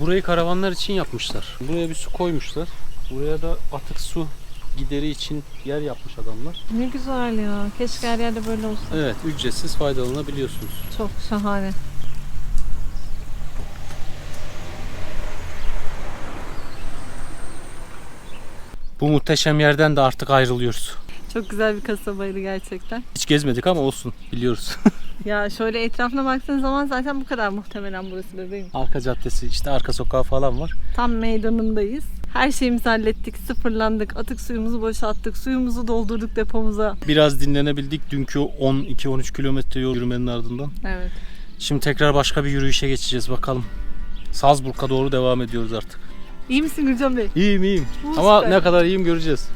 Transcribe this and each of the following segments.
Burayı karavanlar için yapmışlar. Buraya bir su koymuşlar. Buraya da atık su gideri için yer yapmış adamlar. Ne güzel ya. Keşke her yerde böyle olsa. Evet, ücretsiz faydalanabiliyorsunuz. Çok şahane. Bu muhteşem yerden de artık ayrılıyoruz. Çok güzel bir kasabaydı gerçekten. Hiç gezmedik ama olsun biliyoruz. Ya şöyle etrafına baktığın zaman zaten bu kadar muhtemelen burası bebeğim. arka caddesi, işte arka sokağı falan var. Tam meydanındayız. Her şeyimizi hallettik, sıfırlandık, atık suyumuzu boşalttık, suyumuzu doldurduk depomuza. Biraz dinlenebildik dünkü 12-13 kilometre yol yürümenin ardından. Evet. Şimdi tekrar başka bir yürüyüşe geçeceğiz bakalım. Salzburg'a doğru devam ediyoruz artık. İyi misin Gülcan Bey? İyiyim iyiyim. Bu Ama süper. ne kadar iyiyim göreceğiz.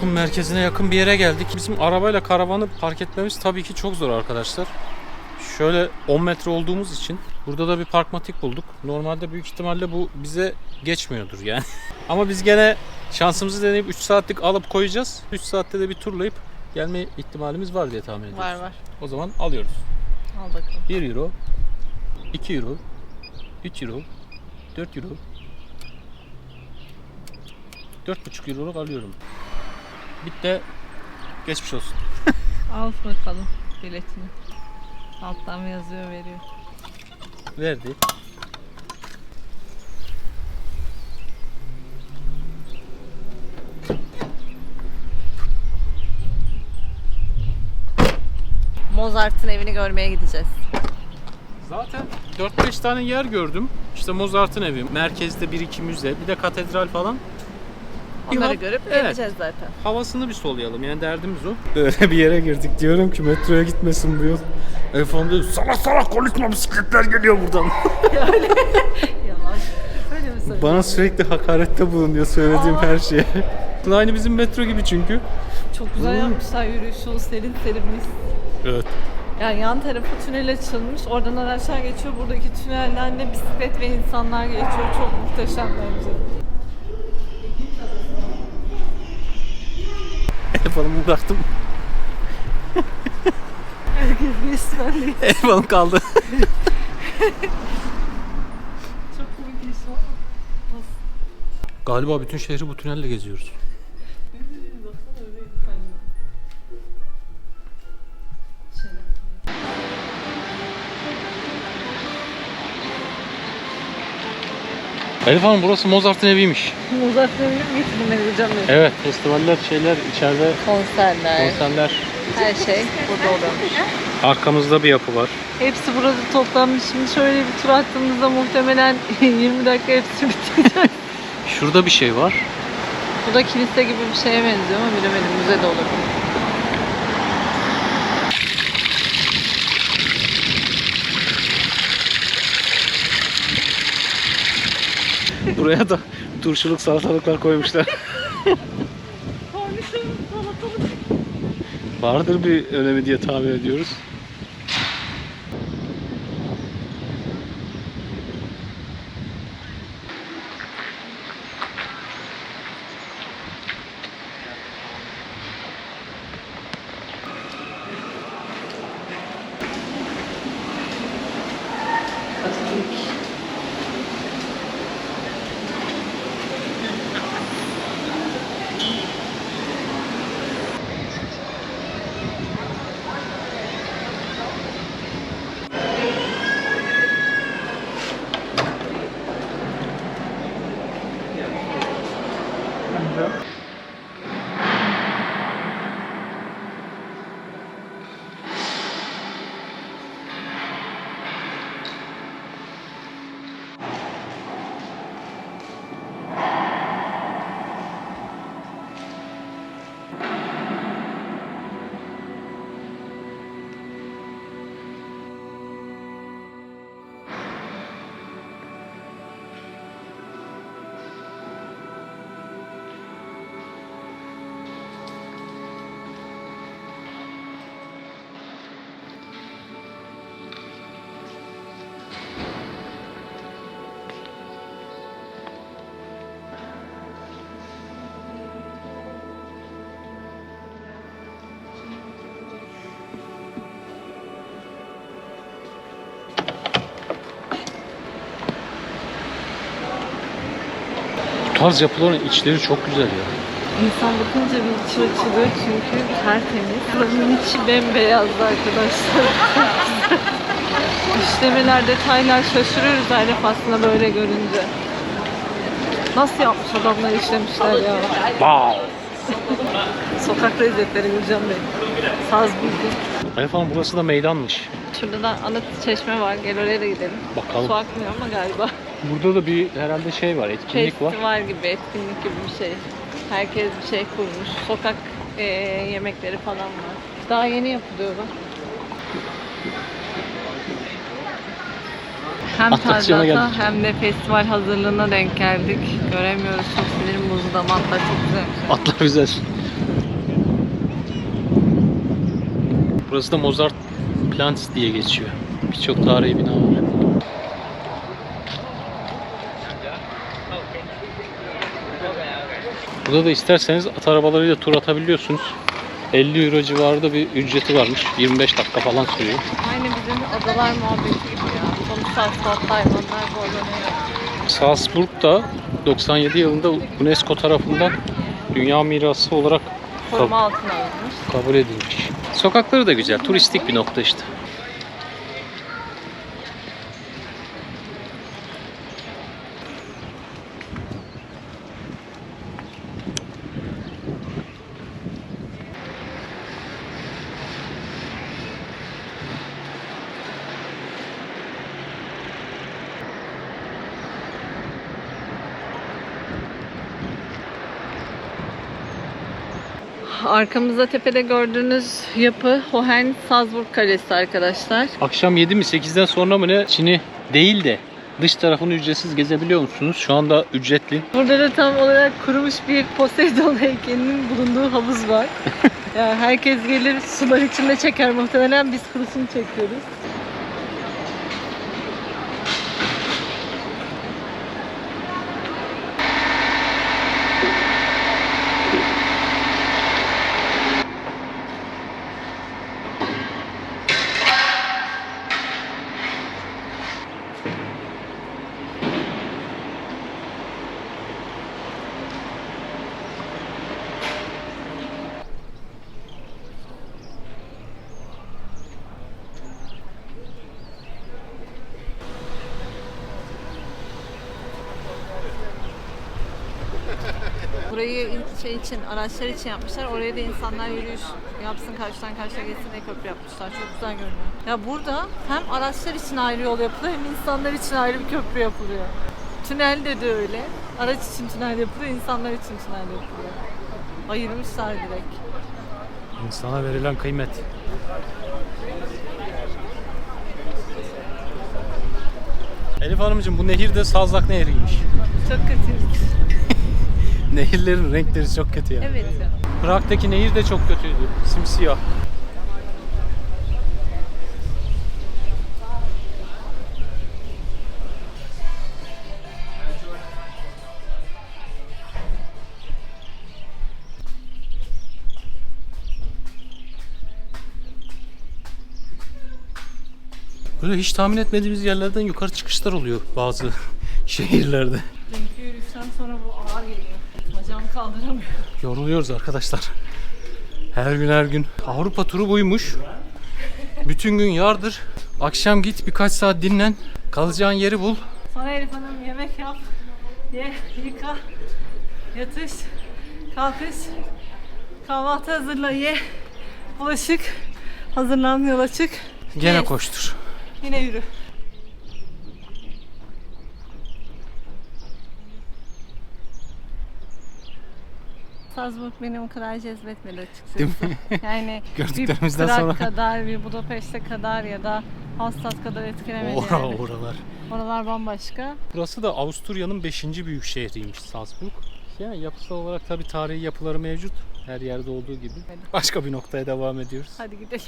Salzburg'un merkezine yakın bir yere geldik. Bizim arabayla karavanı park etmemiz tabii ki çok zor arkadaşlar. Şöyle 10 metre olduğumuz için burada da bir parkmatik bulduk. Normalde büyük ihtimalle bu bize geçmiyordur yani. Ama biz gene şansımızı deneyip 3 saatlik alıp koyacağız. 3 saatte de bir turlayıp gelme ihtimalimiz var diye tahmin ediyoruz. Var var. O zaman alıyoruz. Al bakalım. 1 euro, 2 euro, 3 euro, 4 euro, 4,5 euroluk alıyorum. Bitti. Geçmiş olsun. Al bakalım biletini. Alttan yazıyor veriyor. Verdi. Mozart'ın evini görmeye gideceğiz. Zaten 4-5 tane yer gördüm. İşte Mozart'ın evi, merkezde 1-2 müze, bir de katedral falan. Bir Onları ha- görüp evet. geleceğiz zaten. Havasını bir soluyalım yani derdimiz o. Böyle bir yere girdik diyorum ki metroya gitmesin bu yol. Efendim diyor salak salak konuşma bisikletler geliyor buradan. Yalan. Öyle mi söylüyorsun? Bana sürekli hakarette bulunuyor söylediğim her şeye. Aynı bizim metro gibi çünkü. Çok güzel yapmışlar yürüyüşü, o serin serin mis. Evet. Yani yan tarafı tünel açılmış. Oradan araçlar geçiyor. Buradaki tünelden de bisiklet ve insanlar geçiyor. Çok muhteşem bence. Telefonumu bıraktım. Herkes ben de. Telefonum kaldı. Çok komik iş o. Galiba bütün şehri bu tünelle geziyoruz. Elif Hanım burası Mozart'ın eviymiş. Mozart'ın evini mi beni Gülcan Bey? Evet. Festivaller, şeyler, içeride Konserler, konserler. her şey burada oluyormuş. Arkamızda bir yapı var. Hepsi burada toplanmış. Şimdi şöyle bir tur attığımızda muhtemelen 20 dakika hepsi bitecek. Şurada bir şey var. Bu da kilise gibi bir şeye benziyor ama bilemedim. Müze de olur. Buraya da turşuluk salatalıklar koymuşlar. Vardır bir önemi diye tahmin ediyoruz. Tarz yapıların içleri çok güzel ya. İnsan bakınca bir içi açılıyor çünkü tertemiz. Buranın içi bembeyazdı arkadaşlar. İşlemeler, detaylar şaşırıyoruz Ayrıca aslında böyle görünce. Nasıl yapmış adamlar işlemişler ya. Wow. Sokak lezzetleri Gülcan Bey. Saz bildi. Elif Hanım burası da meydanmış. Şurada da anıt çeşme var. Gel oraya da gidelim. Bakalım. Su akmıyor ama galiba. Burada da bir herhalde şey var, etkinlik var. Festival gibi, etkinlik gibi bir şey. Herkes bir şey kurmuş. Sokak eee, yemekleri falan var. Daha yeni yapılıyor bak. Hem tazata hem de festival hazırlığına denk geldik. Göremiyoruz. Çok sinirim bozuldu ama hatta çok güzel. Atlar güzel. Burası da Mozart Plants diye geçiyor. Birçok tarihi bina var. Burada da isterseniz at arabalarıyla tur atabiliyorsunuz. 50 euro civarında bir ücreti varmış. 25 dakika falan sürüyor. Aynı bizim adalar muhabbeti gibi ya. Sonuçta asfaltlı hayvanlar zorlanıyor. Salzburg'da 97 yılında UNESCO tarafından Dünya Mirası olarak Koruma altına alınmış. kabul edilmiş. Sokakları da güzel. Turistik bir nokta işte. Arkamızda tepede gördüğünüz yapı Hohen Salzburg Kalesi arkadaşlar. Akşam 7 mi 8'den sonra mı ne Çin'i değil de dış tarafını ücretsiz gezebiliyor musunuz? Şu anda ücretli. Burada da tam olarak kurumuş bir Poseidon heykelinin bulunduğu havuz var. yani herkes gelir sular içinde çeker muhtemelen biz kurusunu çekiyoruz. Burayı şey için, araçlar için yapmışlar. Oraya da insanlar yürüyüş yapsın, karşıdan karşıya geçsin diye köprü yapmışlar. Çok güzel görünüyor. Ya burada hem araçlar için ayrı yol yapılıyor hem insanlar için ayrı bir köprü yapılıyor. Tünelde de öyle. Araç için tünel yapılıyor, insanlar için tünel yapılıyor. Ayırmışlar direkt. İnsana verilen kıymet. Elif Hanımcığım bu nehir de Sazlak Nehri'ymiş. Çok kötü. Nehirlerin renkleri çok kötü ya. Evet. Prag'daki nehir de çok kötüydü. Simsiyah. Böyle hiç tahmin etmediğimiz yerlerden yukarı çıkışlar oluyor bazı şehirlerde. Dünkü yürüyüşten sonra bu ağır geliyor. Bacağımı kaldıramıyorum. Yoruluyoruz arkadaşlar. Her gün her gün. Avrupa turu buymuş. Bütün gün yardır. Akşam git birkaç saat dinlen. Kalacağın yeri bul. Sonra Elif Hanım yemek yap, ye, yıka, yatış, kalkış, kahvaltı hazırla, ye, bulaşık, hazırlan, yola çık, Gene Yes. koştur. yine yürü. Salzburg beni o kadar cezbetmedi açıkçası. Değil mi? Yani Gördüklerimizden bir Prag sonra. kadar, bir Budapeşte kadar ya da Hallstatt kadar etkilemedi Ora, yani. oralar. Oralar bambaşka. Burası da Avusturya'nın 5. büyük şehriymiş Salzburg. Yani yapısal olarak tabi tarihi yapıları mevcut. Her yerde olduğu gibi. Başka bir noktaya devam ediyoruz. Hadi gidelim.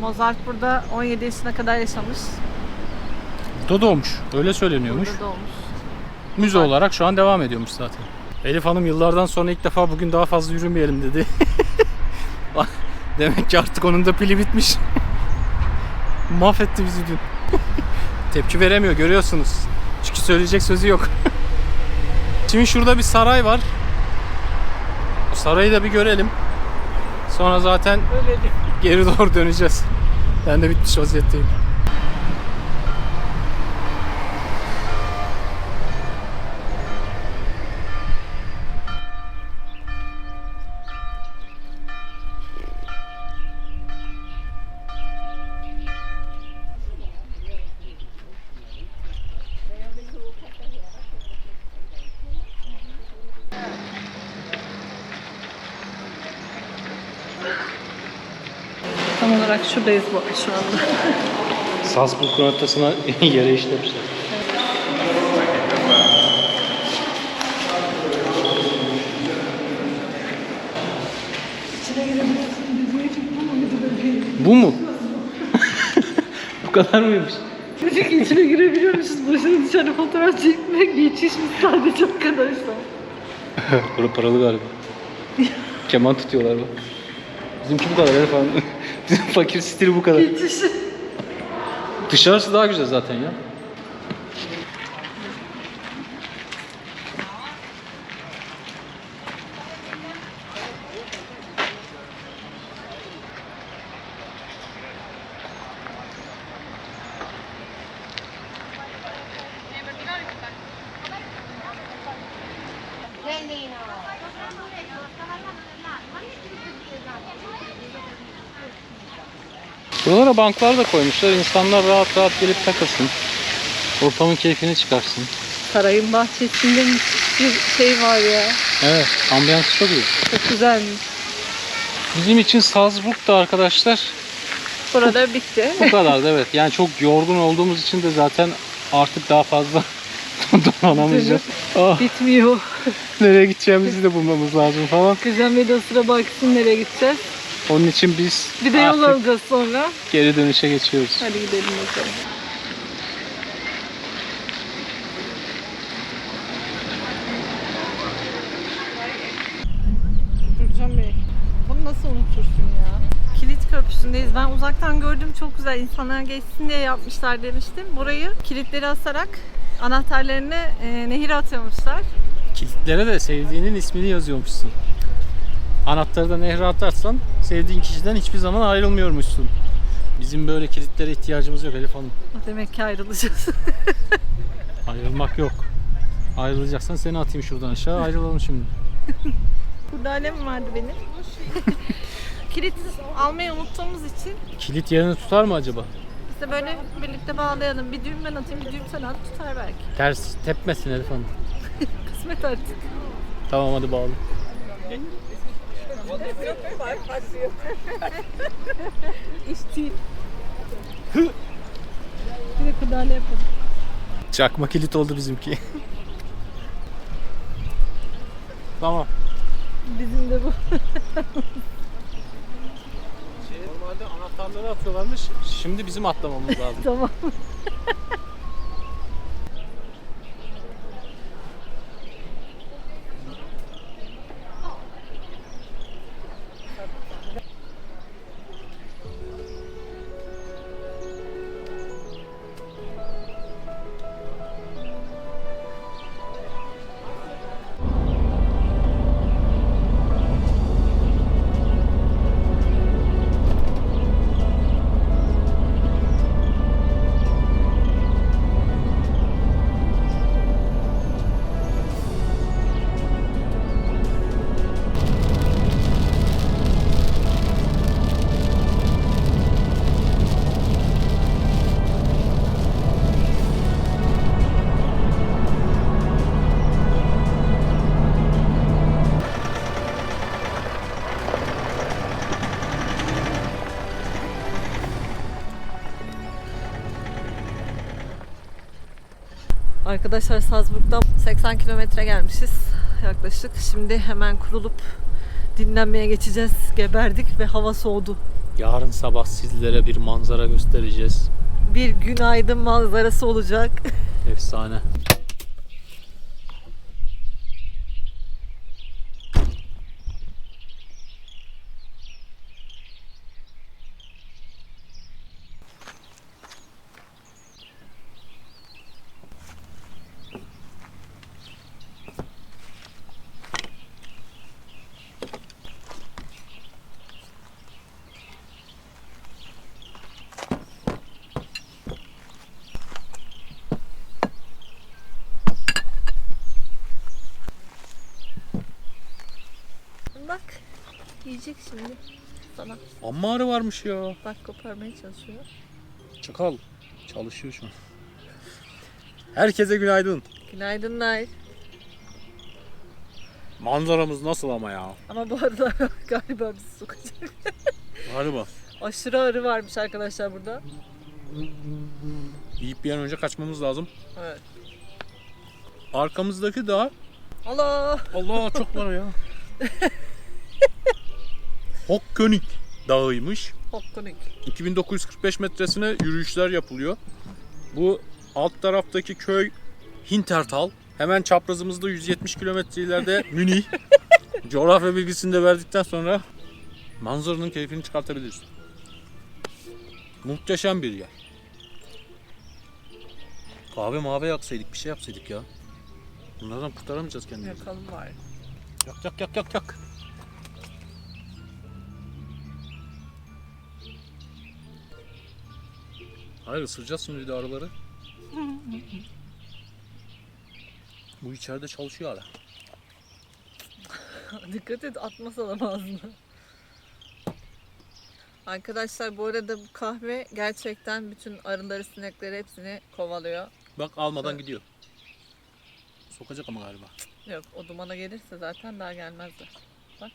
Mozart burada 17 yaşına kadar yaşamış. Burada doğmuş. Öyle söyleniyormuş. Burada doğmuş. Müze olarak şu an devam ediyormuş zaten. Elif Hanım yıllardan sonra ilk defa bugün daha fazla yürümeyelim dedi. Demek ki artık onun da pili bitmiş. Mahvetti bizi dün. Tepki veremiyor görüyorsunuz. Çünkü söyleyecek sözü yok. Şimdi şurada bir saray var. Sarayı da bir görelim. Sonra zaten Öyle değil. Geri doğru döneceğiz. Ben de bitmiş vaziyetteyim. Tam olarak şuradayız bu şu anda. Salzburg noktasına yere işlemişler. Bu mu? Bu kadar mıymış? Çocuk içine girebiliyormuşuz. Başına dışarı fotoğraf çekmek geçişmiş sadece arkadaşlar. Burada paralı galiba. Keman tutuyorlar bak. Bizimki bu kadar. Bizim fakir stili bu kadar. Dışarısı daha güzel zaten ya. Buralara banklar da koymuşlar. İnsanlar rahat rahat gelip takılsın. Ortamın keyfini çıkarsın. Sarayın bahçesinde bir şey var ya. Evet, ambiyansı çok iyi. Çok güzelmiş. Bizim için Salzburg da arkadaşlar Burada bitti. bu kadardı evet. Yani çok yorgun olduğumuz için de zaten artık daha fazla donanamayacağız. Ah, Bitmiyor. nereye gideceğimizi de bulmamız lazım falan. De sıra baksın nereye gideceğiz. Onun için biz Bir de yol artık alacağız sonra. geri dönüşe geçiyoruz. Hadi gidelim bakalım. Durcan Bey, bunu nasıl unutursun ya? Kilit Köprüsü'ndeyiz. Ben uzaktan gördüm çok güzel. İnsanlar geçsin diye yapmışlar demiştim. Burayı kilitleri asarak anahtarlarını e, nehire atıyormuşlar. Kilitlere de sevdiğinin ismini yazıyormuşsun. Anahtarı da nehre atarsan sevdiğin kişiden hiçbir zaman ayrılmıyormuşsun. Bizim böyle kilitlere ihtiyacımız yok Elif Hanım. Demek ki ayrılacağız. Ayrılmak yok. Ayrılacaksan seni atayım şuradan aşağı ayrılalım şimdi. Burada alem vardı benim. Kilit almayı unuttuğumuz için Kilit yerini tutar mı acaba? biz de böyle birlikte bağlayalım. Bir düğüm ben atayım, bir düğüm sen at tutar belki. Ters tepmesin Elif Hanım. Kısmet artık. Tamam hadi bağlı. İş değil. bir de kudale yapalım. Çakma kilit oldu bizimki. tamam. Bizim de bu. Normalde anahtarları atıyorlarmış. Şimdi bizim atlamamız lazım. tamam. Arkadaşlar Salzburg'dan 80 kilometre gelmişiz yaklaşık. Şimdi hemen kurulup dinlenmeye geçeceğiz. Geberdik ve hava soğudu. Yarın sabah sizlere bir manzara göstereceğiz. Bir günaydın manzarası olacak. Efsane. Bak yiyecek şimdi sana. Amma arı varmış ya. Bak koparmaya çalışıyor. Çakal. Çalışıyor şu an. Herkese günaydın. Günaydınlar. Manzaramız nasıl ama ya? Ama bu arada galiba bizi sokacak. Galiba. Aşırı arı varmış arkadaşlar burada. Yiyip bir an önce kaçmamız lazım. Evet. Arkamızdaki dağ. Allah! Allah çok var ya. Hokkönig Dağı'ymış. Hokkonik. 2945 metresine yürüyüşler yapılıyor. Bu alt taraftaki köy Hintertal. Hemen çaprazımızda 170 kilometre ileride Münih. Coğrafya bilgisini de verdikten sonra manzaranın keyfini çıkartabiliriz. Muhteşem bir yer. Kahve mavi yaksaydık, bir şey yapsaydık ya. Bunlardan kurtaramayacağız kendimizi. Yakalım var. Yak yak yak yak yak. Hayır ısıracağız şimdi bir de arıları. Bu içeride çalışıyor hala. Dikkat et atmasalım ağzına. Arkadaşlar bu arada bu kahve gerçekten bütün arıları, sinekleri hepsini kovalıyor. Bak almadan Evet. gidiyor. Sokacak ama galiba. Yok o dumana gelirse zaten daha gelmezler. Bak.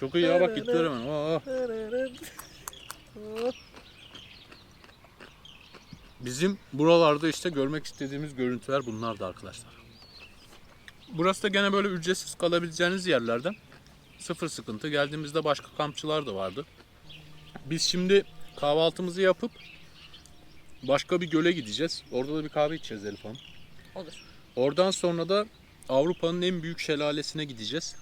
Çok iyi ya bak gittiler hemen. Aa, Hop. Bizim buralarda işte görmek istediğimiz görüntüler bunlardı arkadaşlar. Burası da gene böyle ücretsiz kalabileceğiniz yerlerden. Sıfır sıkıntı. Geldiğimizde başka kampçılar da vardı. Biz şimdi kahvaltımızı yapıp başka bir göle gideceğiz. Orada da bir kahve içeceğiz Elif Hanım. Olur. Oradan sonra da Avrupa'nın en büyük şelalesine gideceğiz.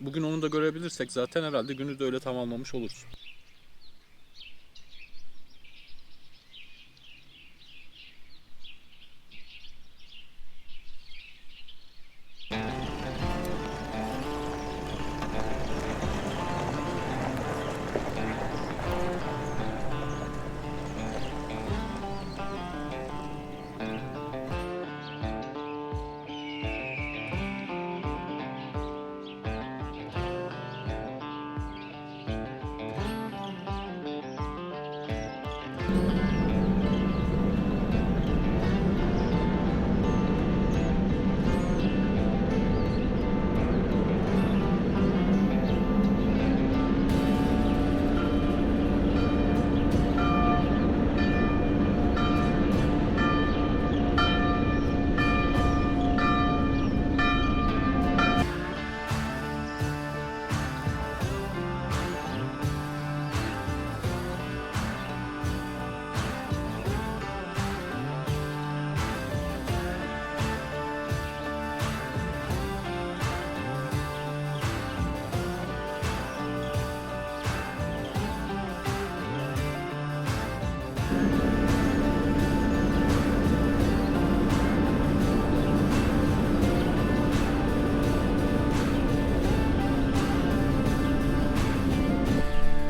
Bugün onu da görebilirsek zaten herhalde günü de öyle tamamlamış oluruz.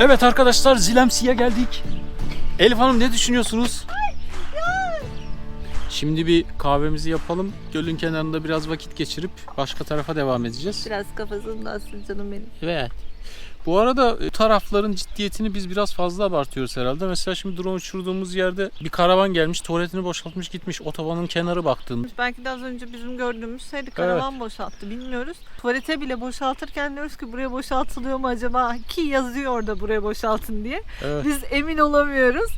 Evet arkadaşlar Zilemsi'ye geldik. Elif Hanım ne düşünüyorsunuz? Şimdi bir kahvemizi yapalım. Gölün kenarında biraz vakit geçirip başka tarafa devam edeceğiz. Biraz kafasını dağıtsın canım benim. Evet. Bu arada e, tarafların ciddiyetini biz biraz fazla abartıyoruz herhalde. Mesela şimdi drone uçurduğumuz yerde bir karavan gelmiş, tuvaletini boşaltmış gitmiş. Otobanın kenarı baktığında. Belki de az önce bizim gördüğümüz şeydi karavan boşalttı bilmiyoruz. Tuvalete bile boşaltırken diyoruz ki buraya boşaltılıyor mu acaba? Ki yazıyor orada buraya boşaltın diye. Evet. Biz emin olamıyoruz.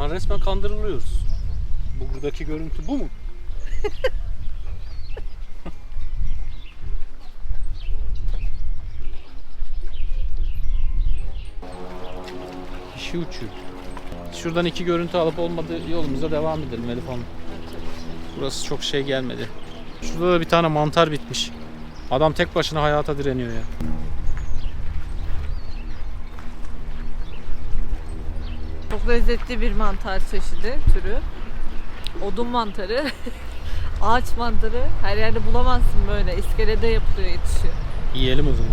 An resmen kandırılıyoruz. Bu buradaki görüntü bu mu? Kişi uçuyor. Şuradan iki görüntü alıp olmadı yolumuza devam edelim Elif Hanım. Burası çok şey gelmedi. Şurada da bir tane mantar bitmiş. Adam tek başına hayata direniyor ya. Çok lezzetli bir mantar çeşidi, türü. Odun mantarı, ağaç mantarı. Her yerde bulamazsın böyle. İskelede yapılıyor, yetişiyor. Yiyelim o zaman.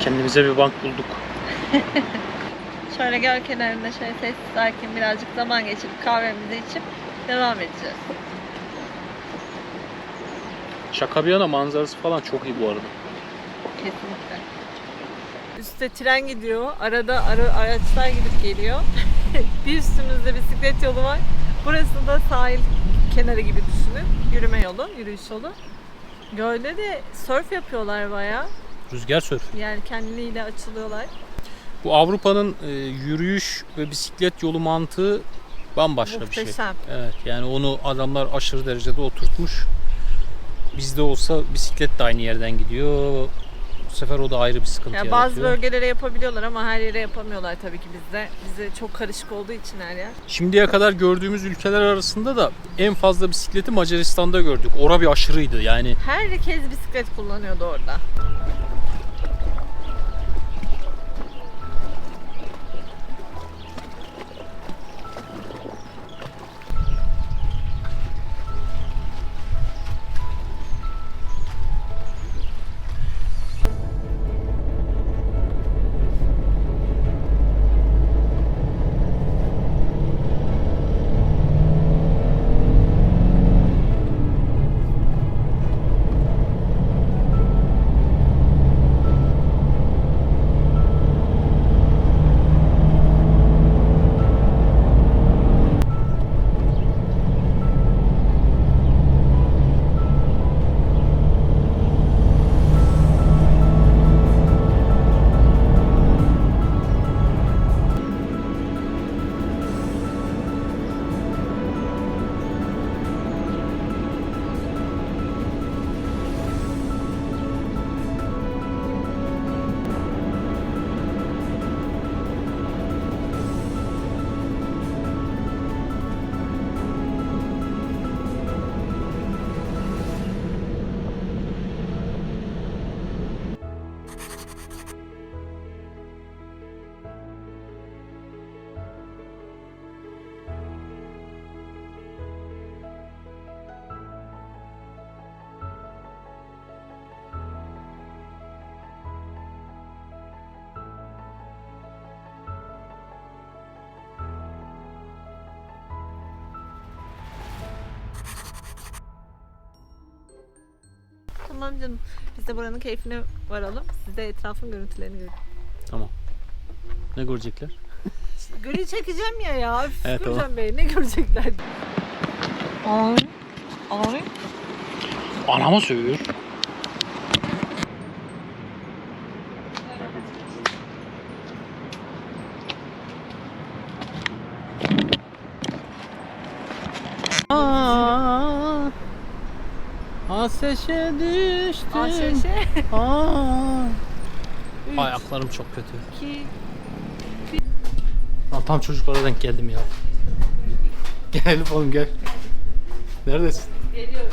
Kendimize bir bank bulduk. Şöyle göl kenarında şöyle sessiz sakin birazcık zaman geçirip kahvemizi içip devam edeceğiz. Şaka bir yana manzarası falan çok iyi bu arada. Kesinlikle. Üste tren gidiyor. Arada ara, araçlar gidip geliyor. bir üstümüzde bisiklet yolu var. Burası da sahil kenarı gibi düşünün. Yürüme yolu, yürüyüş yolu. Gölde de surf yapıyorlar bayağı. Rüzgar sörf. Yani kendiliğiyle açılıyorlar. Bu Avrupa'nın e, yürüyüş ve bisiklet yolu mantığı bambaşka bir şey. Muhteşem. Evet yani onu adamlar aşırı derecede oturtmuş. Bizde olsa bisiklet de aynı yerden gidiyor. Bu sefer o da ayrı bir sıkıntı bazı yaratıyor. bölgelere yapabiliyorlar ama her yere yapamıyorlar tabii ki bizde. Bizde çok karışık olduğu için her yer. Şimdiye kadar gördüğümüz ülkeler arasında da en fazla bisikleti Macaristan'da gördük. Ora bir aşırıydı yani. Herkes bisiklet kullanıyordu orada. Tamam canım. Biz de buranın keyfine varalım. Size etrafın görüntülerini görün. Tamam. Ne görecekler? Gölü çekeceğim ya ya. Üf, Evet, Gürcan tamam. Bey ne görecekler? Ay. Ay. Anama sövüyor. Aa, Ateşe düştüm. Aşeşe. Aa. Üç, Ayaklarım çok kötü. iki, Lan tam çocuklara denk geldim ya. Gel oğlum gel. Neredesin? geliyorum.